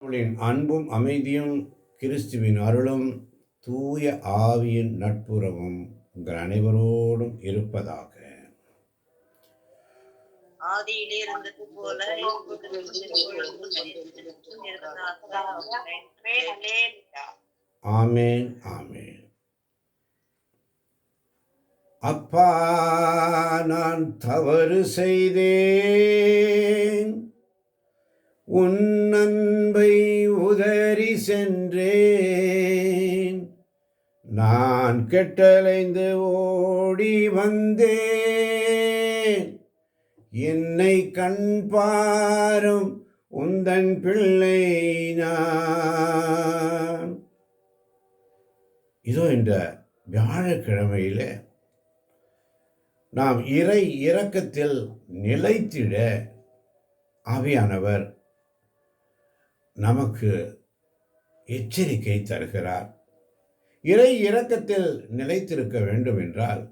கடவுளின் அன்பும் அமைதியும் கிறிஸ்துவின் அருளும் தூய ஆவியின் நட்புறவும் உங்கள் அனைவரோடும் இருப்பதாக. ஆதியிலே இருந்தது போல. ஆமேன் ஆமேன். அப்பா நான் தவறு செய்தேன். உன் அன்பை உதறி சென்றேன். நான் கெட்டலைந்து ஓடி வந்தேன். என்னை கண் பாரும் உந்தன் பிள்ளை நான். இதோ இந்த வியாழக்கிழமையில நாம் இறை இறக்கத்தில் நிலைத்திட ஆவியானவர் நமக்கு எச்சரிக்கை தருகிறார். இறை இரக்கத்தில் நிலைத்திருக்க வேண்டும் என்றால்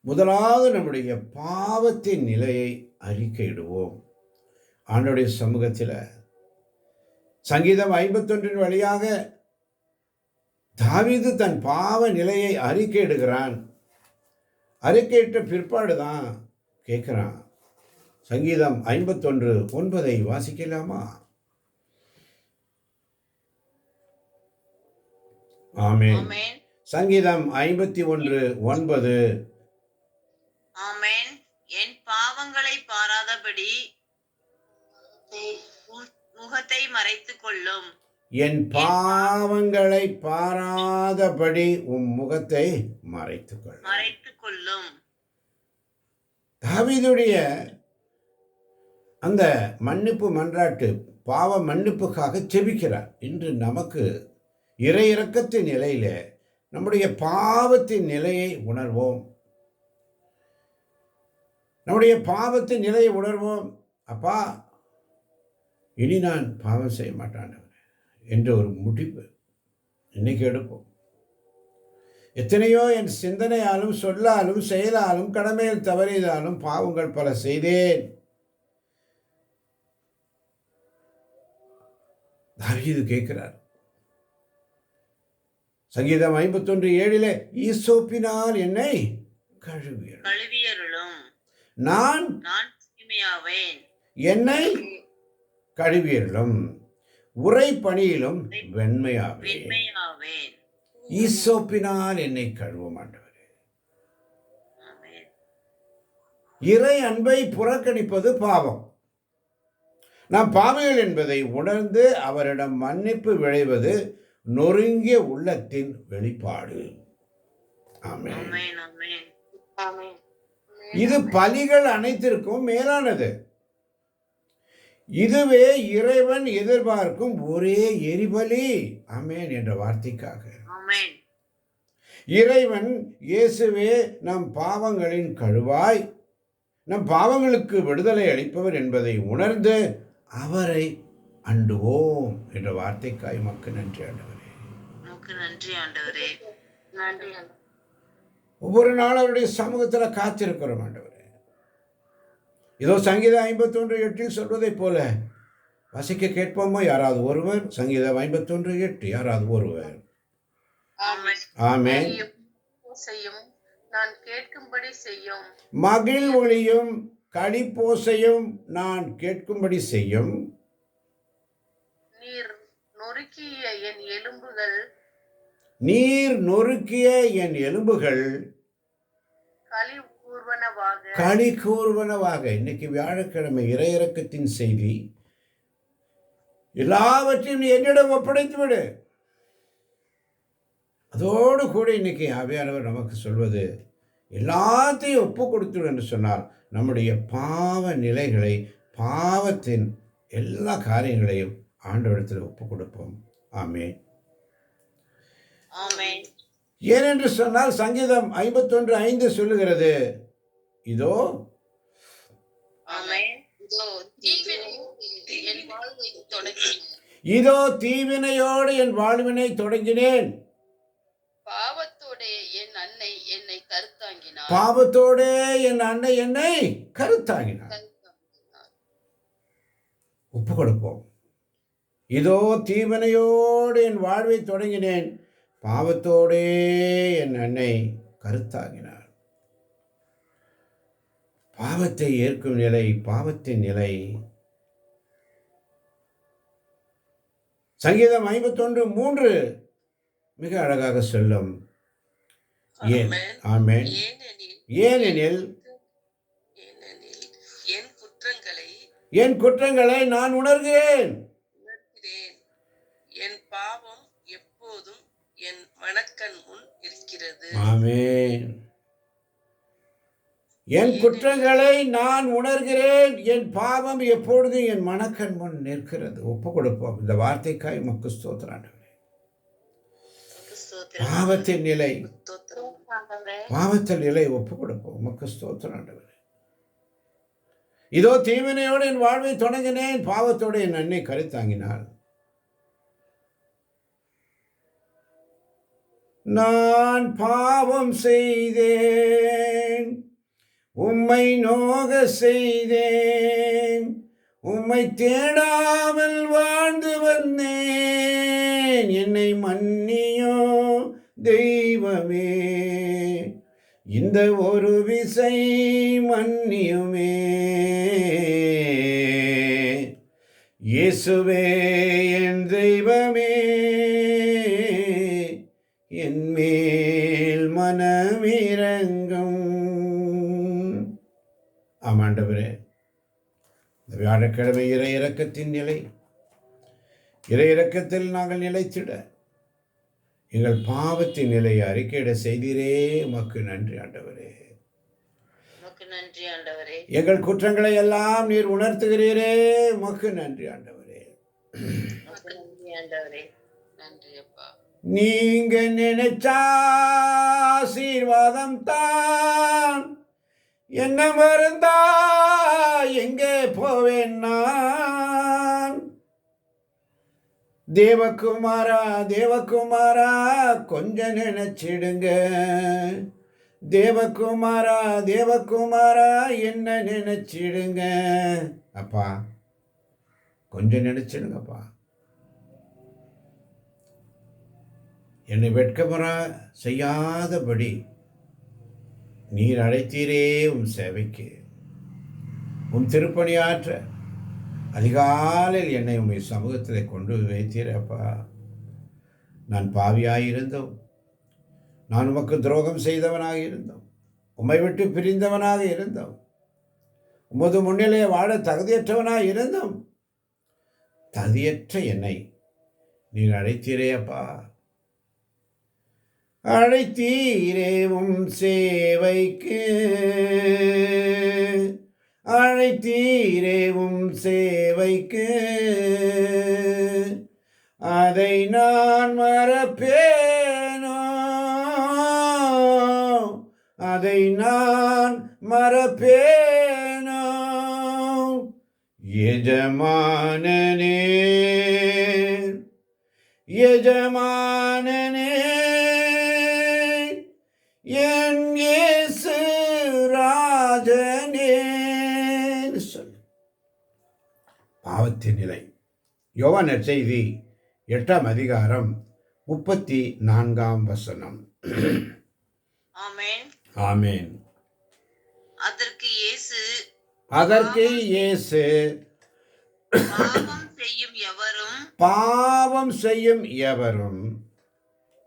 முதலாவது நம்முடைய பாவத்தின் நிலையை அறிக்கையிடுவோம். ஆண்டுடைய சமூகத்தில் சங்கீதம் ஐம்பத்தொன்றின் வழியாக தாவிது தன் பாவ நிலையை அறிக்கையிடுகிறான். அறிக்கையிட்ட பிற்பாடு தான் கேட்குறான். சங்கீதம் ஐம்பத்தொன்று ஒன்பதை வாசிக்கலாமா? ஆமென். சங்கீதம் ஐம்பத்தி ஒன்று ஒன்பது. ஆமென். என் பாவங்களை பாராதபடி உன் முகத்தை மறைத்துக் கொள்ளும் என் பாவங்களை பாராதபடி உம் முகத்தை மறைத்துக்கொள். மறைத்துக் கொள்ளும் தாவீதுடைய அந்த மன்னிப்பு மன்றாட்டு பாவ மன்னிப்புக்காக செபிக்கிறார். இன்று நமக்கு இறை இறக்கத்தின் நிலையில நம்முடைய பாவத்தின் நிலையை உணர்வோம். நம்முடைய பாவத்தின் நிலையை உணர்வோம். அப்பா இனி நான் பாவம் செய்ய மாட்டான் என்ற ஒரு முடிவு இன்னைக்கு எடுப்போம். எத்தனையோ என் சிந்தனையாலும் சொல்லாலும் செயலாலும் கடமையில் தவறியதாலும் பாவங்கள் பல செய்தேன். தாவீது கேட்கிறார் சங்கீதம் ஐம்பத்தொன்று ஏழிலே ஈசோப்பினால் என்னை கழுவியர் கழுவியருளும். நான் என்னை கழுவியர்களும் உரை பணியிலும் வெண்மையாவே வெண்மையாவேன். ஈசோப்பினால் என்னை கழுவ மாட்டவரே. இறை அன்பை புறக்கணிப்பது பாவம். நாம் பாவிகள் என்பதை உணர்ந்து அவரிடம் மன்னிப்பு விளைவது நொறுங்கிய உள்ளத்தின் வெளிப்பாடு. ஆமென். ஆமென், ஆமென். ஆமென். இது பலிகள் அனைத்திற்கும் மேலானது. இதுவே இறைவன் எதிர்பார்க்கும் ஒரே எரிபலி. ஆமென் என்ற வார்த்தைக்காக. ஆமென். இறைவன் இயேசுவே நம் பாவங்களின் கழுவாய். நம் பாவங்களுக்கு விடுதலை அளிப்பவர் என்பதை உணர்ந்து அவரை அண்டுவோம் என்ற வார்த்தைக்காய் மக்கள் நன்றி ஆண்டவரே. உமக்கு நன்றி ஆண்டவரே. நன்றி ஆண்டவரே. ஒவ்வொரு நாளும் அவருடைய சமூகத்தில் காத்திருக்கிறோம் ஆண்டவரே. இதோ சங்கீதம் ஐம்பத்தொன்று எட்டில் சொல்வதைப் போல வசிக்க கேட்போமோ யாராவது ஒருவர்? சங்கீதம் ஐம்பத்தொன்று எட்டு யாராவது ஒருவர்? ஆமென். ஆமென். செய்யும் நான் கேட்கும்படி செய்யும். மகிழ் ஒளியும் களிப்போசையும் நான் கேட்கும்படி செய்யும். நீர் நொறுக்கிய என் எலும்புகள் நீர் நொறுக்கிய என் எலும்புகள் களி கூர்வனவாக இன்னைக்கு வியாழக்கிழமை இறையிறக்கத்தின் செய்தி. எல்லாவற்றையும் நீ என்னிடம் ஒப்படைத்து விடு. அதோடு கூட இன்னைக்கு ஆவியானவர் நமக்கு சொல்வது எல்லாத்தையும் ஒப்பு கொடுத்துடு என்று சொன்னார் நம்முடைய பாவ நிலைகளை பாவத்தின் எல்லா காரியங்களையும் ஆண்டவரிடத்தில் ஒப்பு கொடுப்போம். ஆமே ஏனென்று சொன்னால் சங்கீதம் ஐம்பத்தொன்று ஐந்து சொல்லுகிறது. இதோ. ஆமென். இதோ தீவினையோடு என் வாழ்வினை தொடங்கினேன். பாவத்தோடே என் அன்னை என்னை கருத்தாங்கினார். பாவத்தோடே என் அன்னை என்னை கருத்தாங்கினார். கருத்தாங்கினார். ஒப்பு கொடுப்போம் இதோ தீவனையோடு என் வாழ்வை தொடங்கினேன். பாவத்தோடே என் அன்னை கருத்தாகினார் பாவத்தை ஏற்கும் நிலை பாவத்தின் நிலை. சங்கீதம் ஐம்பத்தொன்று மூன்று மிக அழகாக சொல்லும். ஏன். ஆமென். ஏனெனில் என் குற்றங்களை என் குற்றங்களை நான் உணர்கிறேன். என் பாவம் எப்போதும் என் மனக்கண் முன் இருக்கிறது. ஆமென். என் குற்றங்களை நான் உணர்கிறேன். என் பாவம் எப்பொழுதும் என் மனக்கண் முன் நிற்கிறது? ஒப்பு கொடுப்போம். இந்த வார்த்தைக்காய் மக்கு ஸ்தோத்திரம். பாவத்தின் நிலை. பாவத்தின் நிலை ஒப்பு கொடுப்போம். மக்கு ஸ்தோத்திராண்டவரே இதோ தீவினையோடு என் வாழ்வை தொடங்கினேன். பாவத்தோடு என் அன்னை கருத்தாங்கினாள் நான் பாவம் செய்தேன். உம்மை நோக செய்தேன். உம்மை தேடாமல் வாழ்ந்து வந்தேன். என்னை மன்னியோ தெய்வமே. இந்த ஒரு விசை மன்னியுமே. இயேசுவே என் தெய்வமே. ஆமாண்டவரே இந்த வியாழக்கிழமை இறை இறக்கத்தின் நிலை. இறை இறக்கத்தில் நாங்கள் நிலைத்திட எங்கள் பாவத்தின் நிலையை அறிக்கையிட செய்தீரே. உமக்கு நன்றி ஆண்டவரே. ஆண்டவரே. எங்கள் குற்றங்களை எல்லாம் நீர் உணர்த்துகிறீரே. உமக்கு நன்றி ஆண்டவரே. ஆண்டவரே. நீங்க நினைச்சா ஆசீர்வாதம் தான். என்ன மறந்தா எங்கே போவேன் நான்? தேவகுமாரா தேவகுமாரா கொஞ்சம் நினைச்சிடுங்க. தேவகுமாரா தேவகுமாரா என்ன நினைச்சிடுங்க. அப்பா கொஞ்சம் நினைச்சிடுங்கப்பா. என்னை வெட்கமர செய்யாதபடி நீர் அழைத்தீரே உன் சேவைக்கு. உன் திருப்பணியாற்ற. அதிகாலையில் என்னை உம்மை சமூகத்தில் கொண்டு வைத்தீரப்பா நான் பாவியாயிருந்தோம். நான் உமக்கு துரோகம் செய்தவனாக இருந்தோம். உம்மை விட்டு பிரிந்தவனாக இருந்தோம். உமது முன்னிலையை வாழ தகுதியற்றவனாக இருந்தோம். தகுதியற்ற என்னை நீர் அழைத்தீரே அப்பா. அழைத்தீரேவும் சேவைக்கு. அழைத்தீரேவும் சேவைக்கு. அதை நான் மறப்பேனோ? அதை நான் மறப்பேனோ? எஜமானனே எஜமான பாவத்தின் நிலை. யோவான் செய்தி எட்டாம் அதிகாரம் முப்பத்தி நான்காம் வசனம். ஆமென். ஆமேன். அதற்கு இயேசு அதற்கு இயேசு பாவம் செய்யும் எவரும் பாவம் செய்யும் எவரும்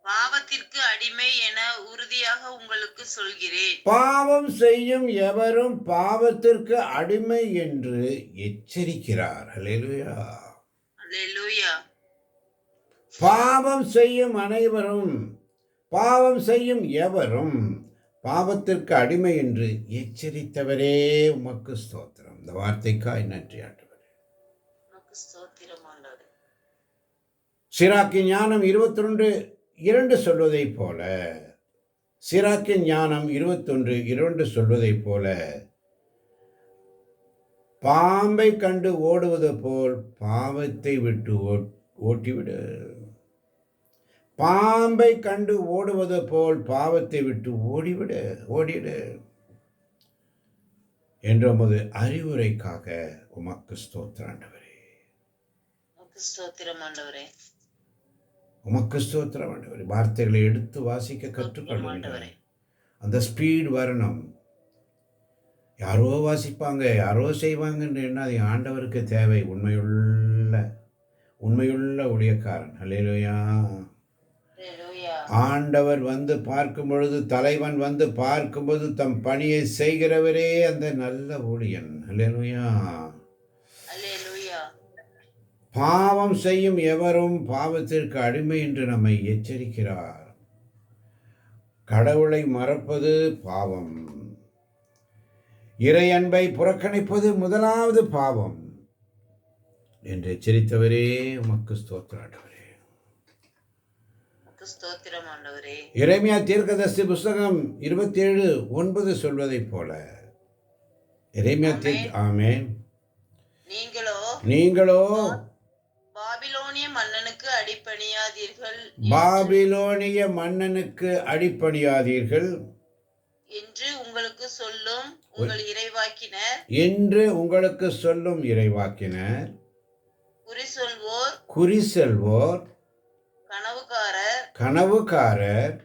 பாவத்திற்கு அடிமை என உறுதியாக உங்களுக்கு சொல்கிறேன். பாவம் செய்யும் எவரும் பாவத்திற்கு அடிமை என்று எச்சரிக்கிறார். ஹalleluya. பாவம் செய்யும் அனைவரும் பாவம் செய்யும் எவரும் பாவத்திற்கு அடிமை என்று எச்சரித்தவரே. உமக்கு ஸ்தோத்திரம். இந்த வார்த்தைக்காய் நன்றி ஆண்டவரே. சிராக்கின் ஞானம் இருபத்தொன்று இரண்டு சொல்வதைப் போல சிராக்கின் ஞானம் இருபத்தொன்று இரண்டு சொல்வதைப் போல பாம்பை கண்டு ஓடுவது போல் பாவத்தை விட்டு ஓட்- ஓட்டிவிடு. பாம்பை கண்டு ஓடுவது போல் பாவத்தை விட்டு ஓடிவிடு ஓடிடு என்ற உமது அறிவுரைக்காக உமக்கு ஸ்தோத்திராண்டவரே ஸ்தோத்திரம் ஆண்டவரே. உமக்கு ஸ்தோத்திரம் ஆண்டவரே. வார்த்தைகளை எடுத்து வாசிக்க ஆண்டவரே. அந்த ஸ்பீட் வரணும். யாரோ வாசிப்பாங்க யாரோ செய்வாங்கன்னு என்ன அது ஆண்டவருக்கு தேவை உண்மையுள்ள உண்மையுள்ள ஊழியக்காரன். அல்லேலூயா ஹalleluya. ஆண்டவர் வந்து பார்க்கும் பொழுது தலைவன் வந்து பார்க்கும்போது தம் பணியை செய்கிறவரே அந்த நல்ல ஊழியன். ஹalleluya. பாவம் செய்யும் எவரும் பாவத்திற்கு அடிமை என்று நம்மை எச்சரிக்கிறார். கடவுளை மறப்பது பாவம். இறை அன்பை புறக்கணிப்பது முதலாவது பாவம். என்று எச்சரித்தவரே உமக்கு ஸ்தோத்திராண்டவரே இறைமையா தீர்க்கதரிசி புஸ்தகம் இருபத்தி ஏழு ஒன்பது சொல்வதைப் போல. இறைமையா தீர்க்க ஆமென். நீங்களோ நீங்களோ மன்னனுக்கு அடிபணியாதீர்கள் பாபிலோனிய மன்னனுக்கு அடிப்பணியாதீர்கள். என்று உங்களுக்கு சொல்லும் உங்கள் இறைவாக்கினர். என்று உங்களுக்கு சொல்லும் இறைவாக்கினர். குறி சொல்வோர். குறி செல்வோர். கனவுக்காரர் கனவுக்காரர்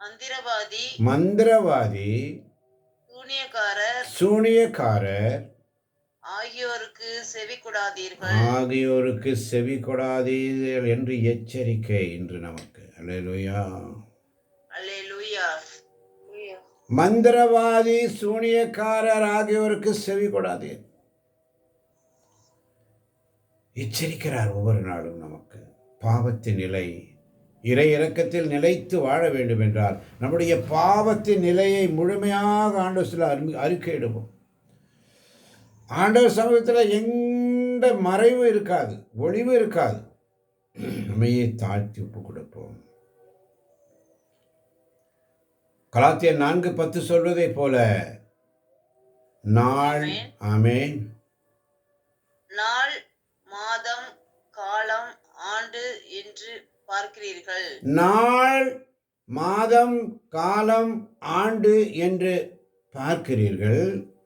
மந்திரவாதி. மந்திரவாதி. சூனியக்காரர். சூனியக்காரர். ஆகியோருக்கு செவி கொடாதீர்கள் ஆகியோருக்கு செவி கொடாதீர்கள் என்று எச்சரிக்கை இன்று நமக்கு. அல்லேலூயா. அல்லேலூயா. மந்திரவாதி சூனியக்காரர் ஆகியோருக்கு செவி கொடாதீர் எச்சரிக்கிறார் ஒவ்வொரு நாளும் நமக்கு. பாவத்தின் நிலை இறை இறக்கத்தில் நிலைத்து வாழ வேண்டும் என்றால் நம்முடைய பாவத்தின் நிலையை முழுமையாக ஆண்டவர் சில அறி அறிக்கையிடுவோம். ஆண்டவர் சமூகத்தில் எந்த மறைவு இருக்காது ஒளிவு இருக்காது. நம்மையே தாழ்த்தி ஒப்பு கொடுப்போம். கலாத்தியர் நான்கு பத்து சொல்வதைப் போல நாள் ஆமென். நாள் மாதம் காலம் ஆண்டு என்று பார்க்கிறீர்கள். நாள் மாதம் காலம் ஆண்டு என்று பார்க்கிறீர்கள்.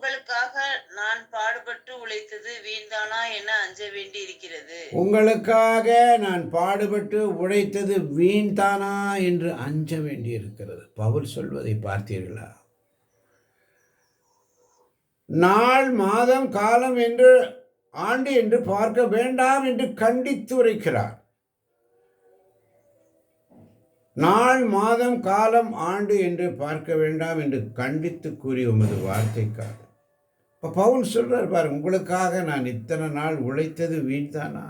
உங்களுக்காக நான் பாடுபட்டு உழைத்தது வீண்தானா என அஞ்ச வேண்டி இருக்கிறது உங்களுக்காக நான் பாடுபட்டு உழைத்தது வீண்தானா என்று அஞ்ச வேண்டி இருக்கிறது பவுல் சொல்வதை பார்த்தீர்களா? நாள் மாதம் காலம் என்று ஆண்டு என்று பார்க்க வேண்டாம் என்று கண்டித்து உரைக்கிறார். நாள் மாதம் காலம் ஆண்டு என்று பார்க்க வேண்டாம் என்று கண்டித்து கூறி உமது வார்த்தைக்காக. இப்போ பவுல் சொல்கிறார் பாரு உங்களுக்காக நான் இத்தனை நாள் உழைத்தது வீண்தானா?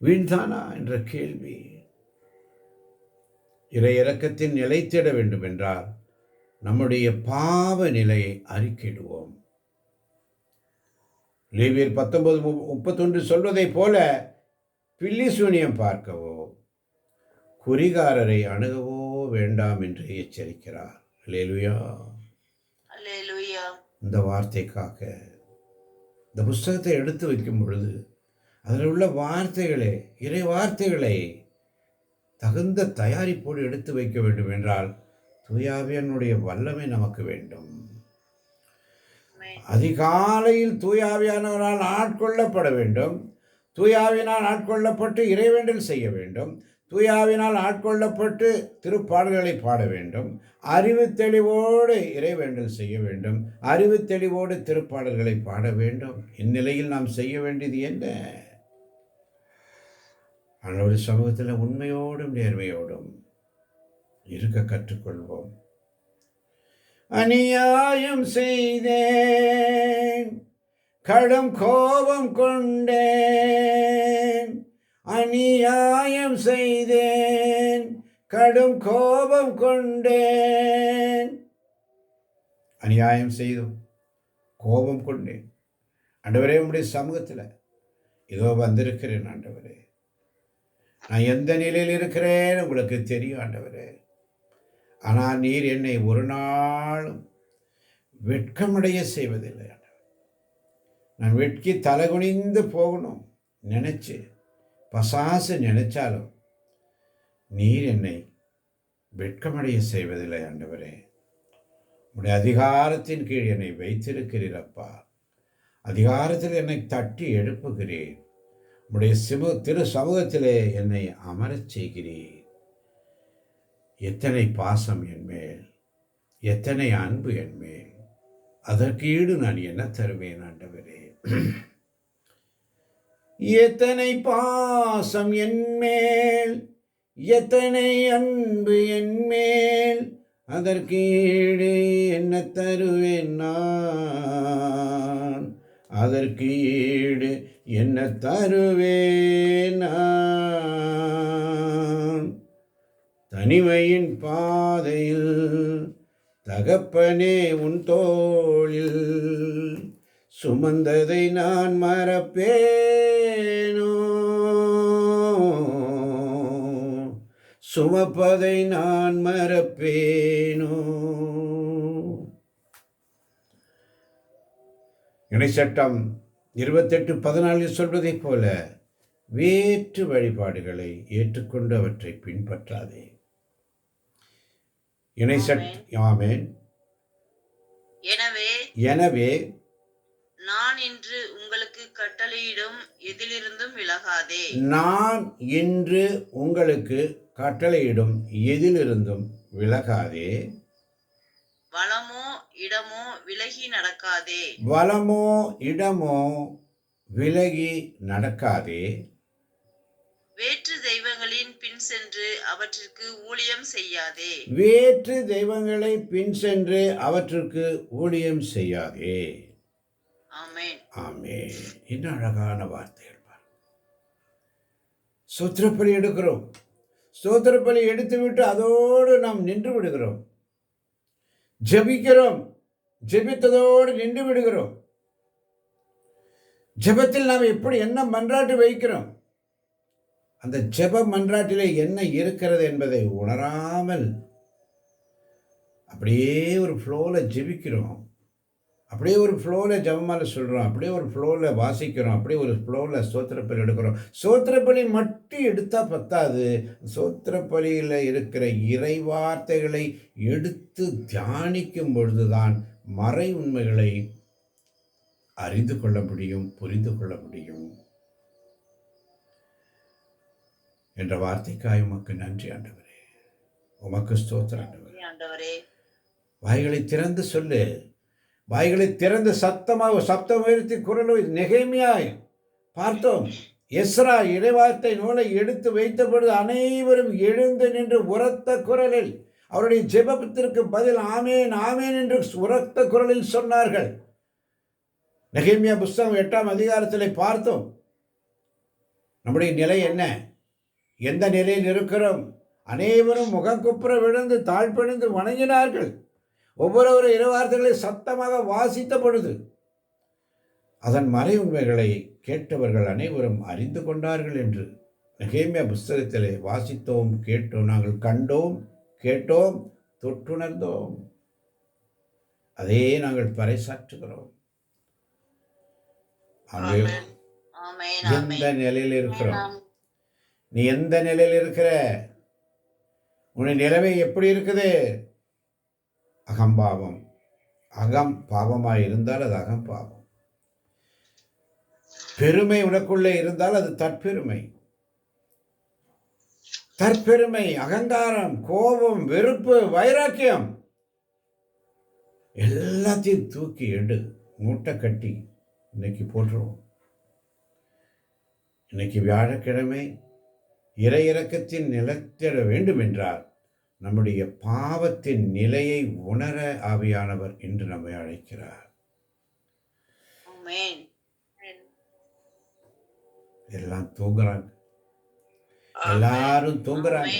வீண்தானா? என்ற கேள்வி. இறை இறக்கத்தில் நிலைத்திட வேண்டும் என்றால் நம்முடைய பாவ நிலையை அறிக்கையிடுவோம். லேவியர் பத்தொன்பது முப்பத்தொன்று சொல்வதைப் போல பில்லி சூனியம் பார்க்கவோ குறிகாரரை அணுகவோ வேண்டாம் என்று எச்சரிக்கிறார். லேலுயா இந்த வார்த்தைக்காக இந்த புஸ்தகத்தை எடுத்து வைக்கும் பொழுது அதில் உள்ள வார்த்தைகளே இறை வார்த்தைகளை தகுந்த தயாரிப்போடு எடுத்து வைக்க வேண்டும் என்றால் தூயாவியனுடைய வல்லமை நமக்கு வேண்டும். அதிகாலையில் தூயாவியானவரால் ஆட்கொள்ளப்பட வேண்டும். தூயாவினால் ஆட்கொள்ளப்பட்டு இறைவேண்டல் செய்ய வேண்டும். தூயாவினால் ஆட்கொள்ளப்பட்டு திருப்பாடல்களை பாட வேண்டும். அறிவு தெளிவோடு இறைவேண்டல் செய்ய வேண்டும். அறிவு தெளிவோடு திருப்பாடல்களை பாட வேண்டும். இந்நிலையில் நாம் செய்ய வேண்டியது என்ன? ஆனால் ஒரு சமூகத்தில் உண்மையோடும் நேர்மையோடும் இருக்க கற்றுக்கொள்வோம். அநியாயம் செய்தேன் கடும் கோபம் கொண்டேன். அநியாயம் செய்தேன் கடும் கோபம் கொண்டேன். அநியாயம் செய்தோம் கோபம் கொண்டேன். ஆண்டவரே உம்முடைய சமூகத்தில் இதோ வந்திருக்கிறேன் ஆண்டவரே. நான் எந்த நிலையில் இருக்கிறேன் உங்களுக்கு தெரியும் ஆண்டவரே. ஆனால் நீர் என்னை ஒரு நாளும் வெட்கமடைய செய்வதில்லை நான் வெட்கி தலைகுனிந்து போகணும் நினச்சி பசாசு நினைச்சாலும் நீர் என்னை வெட்கமடைய செய்வதில்லை ஆண்டவரே. உடைய அதிகாரத்தின் கீழ் என்னை வைத்திருக்கிறீரப்பா அதிகாரத்தில் என்னை தட்டி எழுப்புகிறீர். உடைய சிமு திரு சமூகத்திலே என்னை அமரச் செய்கிறீர். எத்தனை பாசம் என்மேல் எத்தனை அன்பு என்மேல் அதற்கு ஈடு நான் என்ன தருவேன் ஆண்டவரே? எத்தனை பாசம் என்மேல் எத்தனை அன்பு என்மேல் அதற்கு ஈடு என்ன தருவேன் நான்? அதற்கு ஈடு என்ன தருவேன் நான்? தனிமையின் பாதையில் தகப்பனே உன் தோளில் சுமந்ததை நான் மறப்பேனோ? சுமப்பதை நான் மறப்பேனோ? இணைச்சட்டம் இருபத்தெட்டு பதினாலில் சொல்வதைப் போல வேற்று வழிபாடுகளை ஏற்றுக்கொண்டு அவற்றை பின்பற்றாதே. இணைச்சட் ஆமென். எனவே எனவே நான் இன்று உங்களுக்கு கட்டளையிடும் எதிலிருந்தும் விலகாதே. நான் இன்று உங்களுக்கு கட்டளையிடும் எதிலிருந்தும் விலகாதே. வளமோ இடமோ விலகி நடக்காதே. வலமோ இடமோ விலகி நடக்காதே. வேற்று தெய்வங்களின் பின் சென்று அவற்றிற்கு ஊழியம் செய்யாதே. வேற்று தெய்வங்களை பின் சென்று அவற்றுக்கு ஊழியம் செய்யாதே. ஆமே என்ன அழகான வார்த்தைகள் சூத்திரப்பலி சோத்திரப்பலி எடுக்கிறோம். எடுத்து விட்டு அதோடு நாம் நின்று விடுகிறோம். ஜெபிக்கிறோம். ஜெபித்ததோடு நின்று விடுகிறோம். ஜெபத்தில் நாம் எப்படி என்ன மன்றாட்டு வைக்கிறோம்? அந்த ஜெப மன்றாட்டிலே என்ன இருக்கிறது என்பதை உணராமல் அப்படியே ஒரு ஃப்ளோவில் ஜெபிக்கிறோம். அப்படியே ஒரு ஃப்ளோவில் ஜபமால சொல்கிறோம் அப்படியே ஒரு ஃப்ளோவில் வாசிக்கிறோம் அப்படியே ஒரு ஃப்ளோவில் சோத்திரப்பலி எடுக்கிறோம். சோத்திரப்பலி மட்டும் எடுத்தால் பத்தாது. சோத்திரப்பலியில் இருக்கிற இறை வார்த்தைகளை எடுத்து தியானிக்கும் பொழுதுதான் மறை உண்மைகளை அறிந்து கொள்ள முடியும் புரிந்து கொள்ள முடியும். என்ற வார்த்தைக்காய் உமக்கு நன்றி ஆண்டவரே. உமக்கு ஆண்டவரே. ஆண்டவரே. வாய்களை திறந்து சொல்லு. வாய்களை திறந்து சத்தமாக சப்தம் உயர்த்தி குரல் நெகைமையாய் பார்த்தோம். எஸ்ரா இறைவார்த்தை நூலை எடுத்து வைத்த பொழுது அனைவரும் எழுந்து நின்று உரத்த குரலில் அவருடைய ஜெபத்திற்கு பதில் ஆமேன் ஆமேன் என்று உரத்த குரலில் சொன்னார்கள். நெகேமியா புஸ்தகம் எட்டாம் அதிகாரத்தில் பார்த்தோம். நம்முடைய நிலை என்ன? எந்த நிலையில் இருக்கிறோம்? அனைவரும் முகங்குப்புற விழுந்து தாழ்பணிந்து வணங்கினார்கள். ஒவ்வொரு இறைவார்த்தைகளை சத்தமாக வாசித்த பொழுது அதன் மறை உண்மைகளை கேட்டவர்கள் அனைவரும் அறிந்து கொண்டார்கள் என்று நெகேமியா புஸ்தகத்திலே வாசித்தோம் கேட்டோம் நாங்கள் கண்டோம் கேட்டோம் தொட்டுணர்ந்தோம் அதே நாங்கள் பறைசாற்றுகிறோம். எந்த நிலையில் இருக்கிறோம்? நீ எந்த நிலையில் இருக்கிற? உன்னுடைய நிலைமை எப்படி இருக்குது? அகம்பாவம். அகம் பாவமாக இருந்தால் அது அகம்பாவம். பெருமை உனக்குள்ளே இருந்தால் அது தற்பெருமை. தற்பெருமை அகங்காரம் கோபம் வெறுப்பு வைராக்கியம். எல்லாத்தையும் தூக்கி எடு மூட்டை கட்டி இன்னைக்கு போட்டுருவோம் இன்னைக்கு வியாழக்கிழமை இறை இறக்கத்தின் நிலத்திட வேண்டும் என்றால் நம்முடைய பாவத்தின் நிலையை உணர ஆவியானவர் இன்று நம்மை அழைக்கிறார். எல்லாம் தூங்குறாங்க. எல்லாரும் தூங்குறாங்க.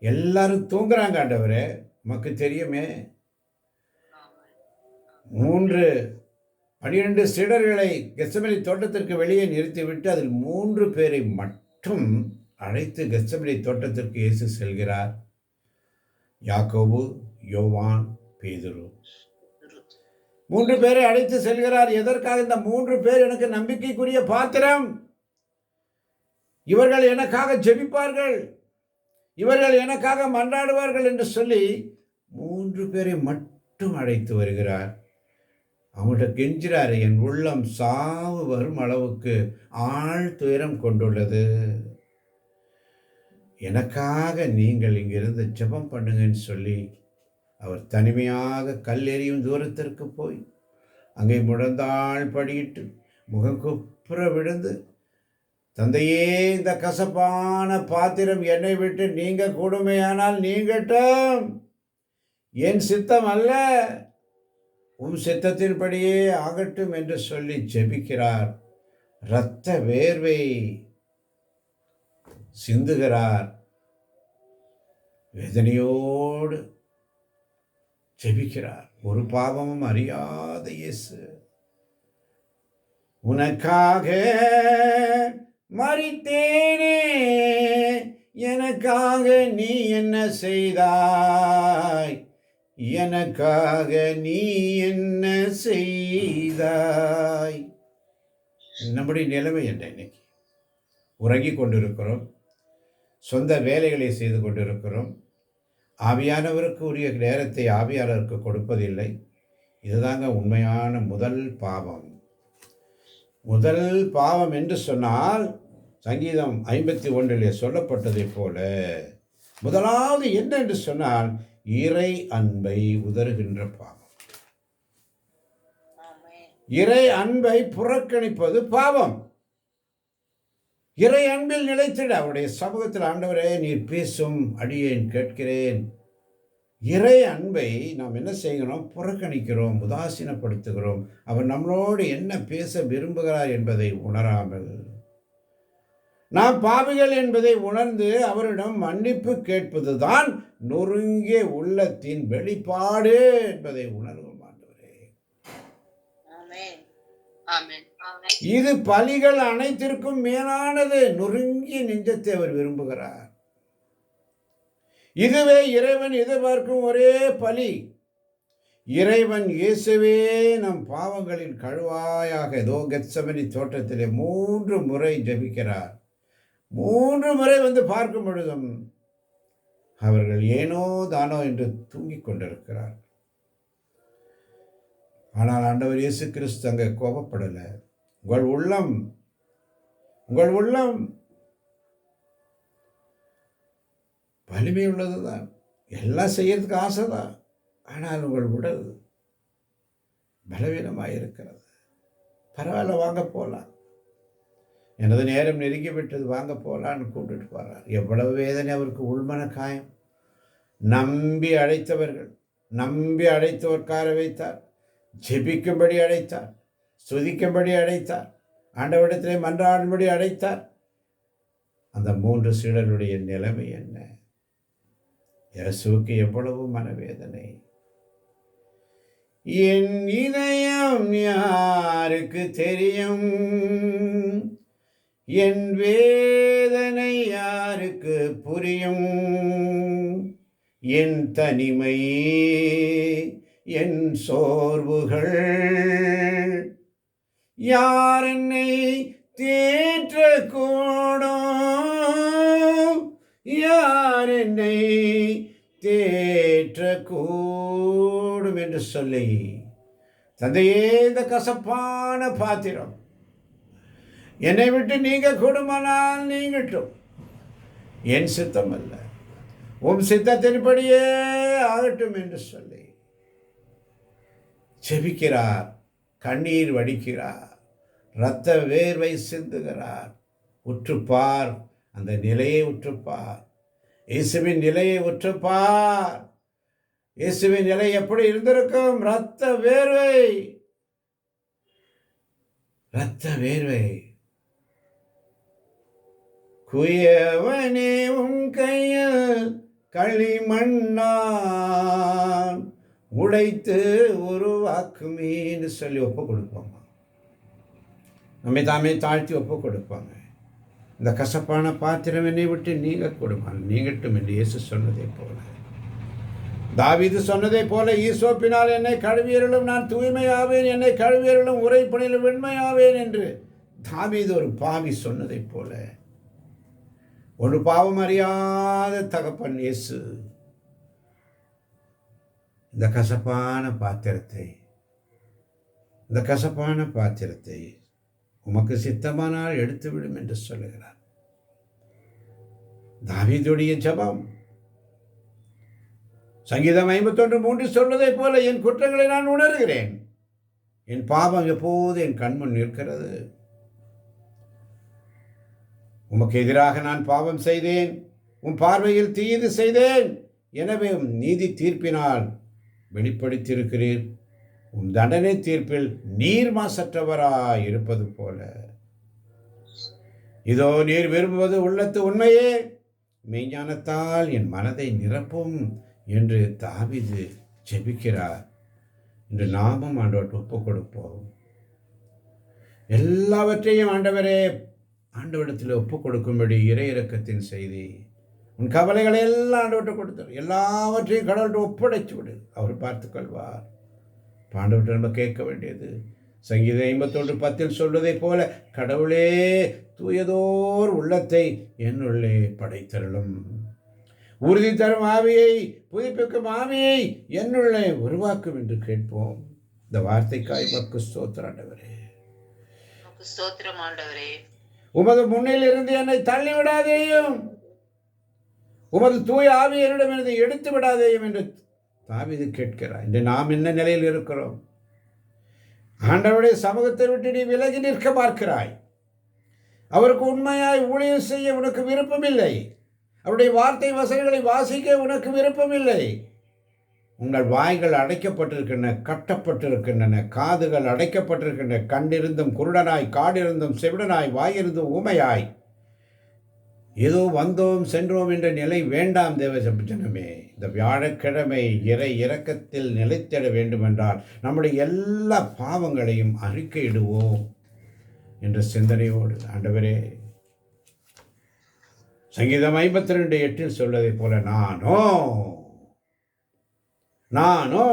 எல்லாரும் தூங்குறாங்க ஆண்டவரே. உமக்கு தெரியுமே? மூன்று பனிரெண்டு சீடர்களை கெசமலி தோட்டத்திற்கு வெளியே நிறுத்திவிட்டு அதில் மூன்று பேரை மட்டும் அழைத்து கெசமலி தோட்டத்திற்கு இயேசு செல்கிறார். யாக்கோபு யோவான் பேதுரு. மூன்று பேரை அழைத்து செல்கிறார். எதற்காக இந்த மூன்று பேர் எனக்கு நம்பிக்கைக்குரிய பாத்திரம்? இவர்கள் எனக்காக ஜெபிப்பார்கள். இவர்கள் எனக்காக மன்றாடுவார்கள் என்று சொல்லி மூன்று பேரை மட்டும் அழைத்து வருகிறார். அவங்கள்ட்ட கெஞ்சிறாரு என் உள்ளம் சாவு வரும் அளவுக்கு ஆழ் துயரம் கொண்டுள்ளது. எனக்காக நீங்கள் இங்கிருந்து ஜெபம் பண்ணுங்கன்னு சொல்லி அவர் தனிமையாக கல்லெறியும் தூரத்திற்கு போய் அங்கே முழந்தாள் படியிட்டு முகம் குப்புற விழுந்து தந்தையே இந்த கசப்பான பாத்திரம் என்னை விட்டு நீங்க கூடுமையானால் நீங்கட்டும். என் சித்தம் அல்ல. உன் சித்தத்தின்படியே ஆகட்டும் என்று சொல்லி ஜெபிக்கிறார். இரத்த வேர்வை சிந்துகிறார். வேதனையோடு ஜெபிக்கிறார். ஒரு பாவமும் அறியாத இயேசு. உனக்காக மறித்தேனே எனக்காக நீ என்ன செய்தாய்? எனக்காக நீ என்ன செய்தாய்? நம்முடைய நிலைமை என்ன இன்னைக்கு? உறங்கிக் கொண்டிருக்கிறோம். சொந்த வேலைகளை செய்து கொண்டிருக்கிறோம். ஆவியானவருக்கு உரிய நேரத்தை ஆவியானவருக்கு கொடுப்பதில்லை. இதுதாங்க உண்மையான முதல் பாவம். முதல் பாவம் என்று சொன்னால் சங்கீதம் ஐம்பத்தி ஒன்றிலே சொல்லப்பட்டதைப் போல முதலாவது என்ன என்று சொன்னால் இறை அன்பை உதறுகின்ற பாவம். இறை அன்பை புறக்கணிப்பது பாவம். இறை அன்பில் நிலைத்திட. அவருடைய சமூகத்தில் ஆண்டவரே நீர் பேசும் அடியேன் கேட்கிறேன். இறை அன்பை நாம் என்ன செய்கிறோம்? புறக்கணிக்கிறோம் உதாசீனப்படுத்துகிறோம். அவர் நம்மளோடு என்ன பேச விரும்புகிறார் என்பதை உணராமல். நாம் பாவிகள் என்பதை உணர்ந்து அவரிடம் மன்னிப்பு கேட்பதுதான் நொறுங்கிய உள்ளத்தின் வெளிப்பாடு என்பதை உணர்வோம் ஆண்டவரே. ஆமென். ஆமென். இது பலிகள் அனைத்திற்கும் மேலானது நொறுங்கிய நெஞ்சத்தை அவர் விரும்புகிறார். இதுவே இறைவன் எதிர்பார்க்கும் ஒரே பலி. இறைவன் இயேசுவே நம் பாவங்களின் கழுவாயாக ஏதோ கெத்சமனி தோட்டத்திலே மூன்று முறை ஜெபிக்கிறார். மூன்று முறை வந்து பார்க்கும் பொழுதும் அவர்கள் ஏனோ தானோ என்று தூங்கிக் கொண்டிருக்கிறார் ஆனால் ஆண்டவர் இயேசு கிறிஸ்து அங்கே கோபப்படலை. உங்கள் உள்ளம் உங்கள் உள்ளம் வலிமை உள்ளது தான் எல்லாம் செய்யறதுக்கு ஆசை தான் ஆனால் உங்கள் உடல் பலவீனமாக இருக்கிறது பரவாயில்ல வாங்க போகலாம் எனது நேரம் நெருங்கிவிட்டது வாங்க போகலான்னு கூப்பிட்டுட்டு போகிறார் எவ்வளவு வேதனை அவருக்கு உள்மன காயம். நம்பி அழைத்தவர்கள் நம்பி அழைத்து உட்கார வைத்தார். ஜெபிக்கும்படி அழைத்தார். ஸ்துதிக்கும்படி அழைத்தார் ஆண்டவரிடத்திலே மன்றாடும்படி அழைத்தார் அந்த மூன்று சீடருடைய நிலைமை என்ன? இயேசுக்கு எவ்வளவு மனவேதனை? என் இதயம் யாருக்கு தெரியும்? என் வேதனை யாருக்கு புரியும்? என் தனிமை என் சோர்வுகள் யார் என்னை தேற்றக்கூடும்? யார் என்னை தேற்றக்கூடும் என்று சொல்லி தந்தையே இந்த கசப்பான பாத்திரம் என்னை விட்டு நீங்கள் கூடுமானால் நீங்கட்டும். என் சித்தம் அல்ல. உம் சித்தத்தின்படியே ஆகட்டும் என்று சொல்லி செபிக்கிறார் கண்ணீர் வடிக்கிறார். இரத்த வேர்வை சிந்துகிறார். உற்றுப்பார். அந்த நிலையை உற்றுப்பார். இயேசுவின் நிலையை உற்றுப்பார். இயேசுவின் நிலை எப்படி இருந்திருக்கும்? இரத்த வேர்வை. இரத்த வேர்வை. குயவனே உன் கையில் களிமண்ணான். உடைத்து உருவாக்குமேன்னு சொல்லி ஒப்பு கொடுப்பாங்க. நம்மை தாமே தாழ்த்தி ஒப்பு கொடுப்பாங்க. இந்த கசப்பான பாத்திரம் என்னை விட்டு நீங்க கொடுப்பாங்க நீங்கட்டும் என்று இயேசு சொன்னதை போல. தாவிது சொன்னதை போல ஈசோப்பினால் என்னை கழுவியர்களும் நான் தூய்மையாவேன் என்னை கழுவியர்களும் உரைப்பணியிலும் வெண்மையாவேன் என்று தாவீது ஒரு பாவி சொன்னதைப் போல. ஒரு பாவம் அறியாத தகப்பன் இயேசு இந்த கசப்பான பாத்திரத்தை இந்த கசப்பான பாத்திரத்தை உமக்கு சித்தமானால் எடுத்துவிடும் என்று சொல்லுகிறார். தாவிதுடைய ஜபம். சங்கீதம் ஐம்பத்தொன்று மூன்று சொல்வதை போல என் குற்றங்களை நான் உணர்கிறேன். என் பாவம் எப்போது என் கண்முன் நிற்கிறது? உமக்கு எதிராக நான் பாவம் செய்தேன். உன் பார்வையில் தீது செய்தேன். எனவே உம் நீதி தீர்ப்பினால் வெளிப்படுத்தியிருக்கிறீர். உன் தண்டனை தீர்ப்பில் நீர் மாசற்றவராய் இருப்பது போல. இதோ நீர் விரும்புவது உள்ளத்து உண்மையே. மெய்ஞானத்தால் என் மனதை நிரப்பும் என்று தாவிது ஜெபிக்கிறார். என்று நாமும் ஆண்டவர்கிட்ட ஒப்பு கொடுப்போம் எல்லாவற்றையும் ஆண்டவரே ஆண்டவரிடத்தில் ஒப்புக் கொடுக்கும்படி இறை இறக்கத்தின் செய்தி உன் கவலைகளை எல்லாம் ஆண்டவர்கிட்ட கொடுத்தார். எல்லாவற்றையும் கடவுள்கிட்ட ஒப்படைச்சு விடு. அவர் பார்த்துக்கொள்வார் பாண்டவர்கிட்ட நம்ம கேட்க வேண்டியது சங்கீத ஐம்பத்தொன்று பத்தில் சொல்வதைப் போல கடவுளே தூயதோர் உள்ளத்தை என்னுள்ளே படைத்தருளும். உறுதி தரும் ஆவியை புதுப்பிக்கும் ஆவியை என்னுள்ளே உருவாக்கும் என்று கேட்போம். இந்த வார்த்தைக்காய் மக்கு ஸ்தோத்திராண்டவரே ஸ்தோத்திரம் ஆண்டவரே. உமது முன்னில் இருந்து என்னை தள்ளி விடாதேயும் உமது தூய ஆவி என்னிடமிருந்து எடுத்து விடாதேயும் என்று தாவிது கேட்கிறார். இன்று நாம் என்ன நிலையில் இருக்கிறோம்? ஆண்டவருடைய சமூகத்தை விட்டு நீ விலகி நிற்க பார்க்கிறாய். அவருக்கு உண்மையாய் ஊழியம் செய்ய உனக்கு விருப்பமில்லை. அவருடைய வார்த்தை வசனங்களை வாசிக்க உனக்கு விருப்பமில்லை. உங்கள் வாய்கள் அடைக்கப்பட்டிருக்கின்றன கட்டப்பட்டிருக்கின்றன காதுகள் அடைக்கப்பட்டிருக்கின்றன கண்டிருந்தும் குருடனாய் காடிருந்தும் செவிடனாய் வாயிருந்தும் ஊமையாய். ஏதோ வந்தோம் சென்றோம் என்ற நிலை வேண்டாம் தேவ ஜனமே இந்த வியாழக்கிழமை இறை இறக்கத்தில் நிலைத்திட வேண்டுமென்றால் நம்முடைய எல்லா பாவங்களையும் அறிக்கையிடுவோம் என்ற சிந்தனையோடு. ஆண்டவரே சங்கீதம் ஐம்பத்தி ரெண்டு எட்டில் சொல்வதைப் போல நானோ நானோ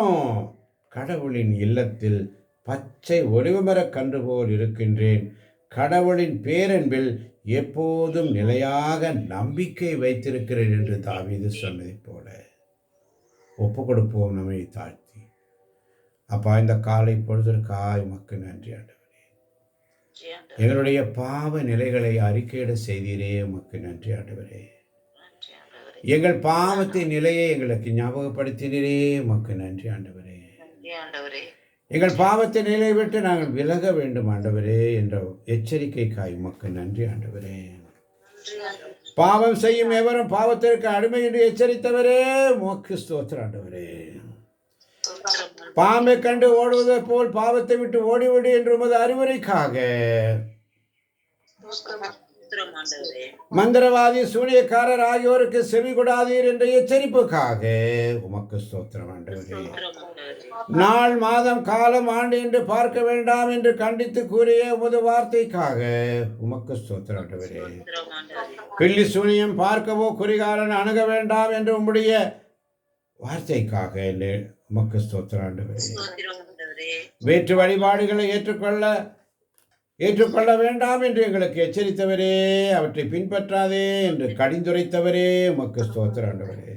கடவுளின் இல்லத்தில் பச்சை ஒளிவுமரக் கன்று போல் இருக்கின்றேன். கடவுளின் பேரன்பில் எப்போதும் நிலையாக நம்பிக்கை வைத்திருக்கிறேன் என்று தாவீது சொன்னதைப் போல ஒப்பு கொடுப்போம் நம்மை தாழ்த்தி. அப்பா இந்த காலை பொழுதற்காய் மக்கு நன்றி ஆண்டவரே. எங்களுடைய பாவ நிலைகளை அறிக்கையிட செய்தீரே உமக்கு நன்றி ஆண்டவரே. எங்கள் பாவத்தின் நிலையை எங்களுக்கு ஞாபகப்படுத்தினரே உமக்கு நன்றி ஆண்டவரே. நன்றி ஆண்டவரே. எங்கள் பாவத்தின் நிலை விட்டு நாங்கள் விலக வேண்டும் ஆண்டவரே என்ற எச்சரிக்கைக்காய் உமக்கு நன்றி ஆண்டவரே. நன்றி ஆண்டவரே பாவம் செய்யும் எவரும் பாவத்திற்கு அடிமை என்று எச்சரித்தவரே உமக்கு ஸ்தோத்திர ஆண்டவரே. பாம்பை கண்டு ஓடுவதை போல் பாவத்தை விட்டு ஓடிவிடு என்று உமது அறிவுரைக்காக. மந்திரவாதி சூனியக்காரர் ஆகியோருக்கு செவி கொடாதீர் என்ற எச்சரிப்புக்காக. உமக்கு ஸ்தோத்திரம் ஆண்டவரே. நாள் மாதம் காலம் ஆண்டு என்று பார்க்க வேண்டாம் என்று கண்டித்து கூறிய உமது வார்த்தைக்காக. உமக்கு ஸ்தோத்திரம் ஆண்டவரே. பில்லி சூனியம் பார்க்கவோ குறிகாரன் அணுக வேண்டாம் என்று உம்முடைய வார்த்தைக்காக உமக்கு ஸ்தோத்திரம் ஆண்டவரே. வேற்று வழிபாடுகளை ஏற்றுக்கொள்ள ஏற்றுக்கொள்ள வேண்டாம் என்று எங்களுக்கு எச்சரித்தவரே அவற்றை பின்பற்றாதே என்று கடிந்துரைத்தவரே உமக்கு ஸ்தோத்திரம் ஆண்டவரே.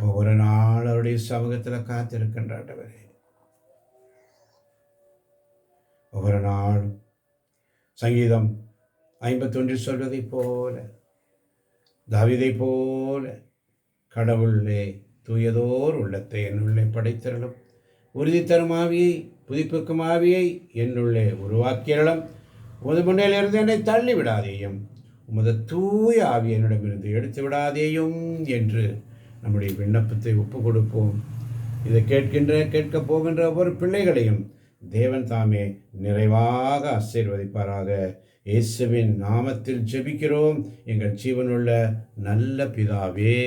ஒவ்வொரு நாள் அவருடைய சமூகத்தில் காத்திருக்கின்ற ஆண்டவரே. ஒவ்வொரு நாள் சங்கீதம் ஐம்பத்தொன்றில் சொல்வதைப் போல தாவிதைப் போல கடவுளே தூயதோர் உள்ளத்தை என்னுள்ளே படைத்திரளும். உறுதி தரும் ஆவியை புதுப்பிக்கும் ஆவியை என்னுள்ளே உருவாக்கியறலும் உமது முன்னிலிருந்து என்னை தள்ளி விடாதேயும் உமது தூய ஆவி என்னிடமிருந்து எடுத்து விடாதேயும் என்று நம்முடைய விண்ணப்பத்தை ஒப்பு கொடுப்போம் இதை கேட்கின்ற கேட்கப் போகின்ற ஒவ்வொரு பிள்ளைகளையும் தேவன் தாமே நிறைவாக ஆசீர்வதிப்பாராக. இயேசுவின் நாமத்தில் ஜெபிக்கிறோம். எங்கள் ஜீவனுள்ள நல்ல பிதாவே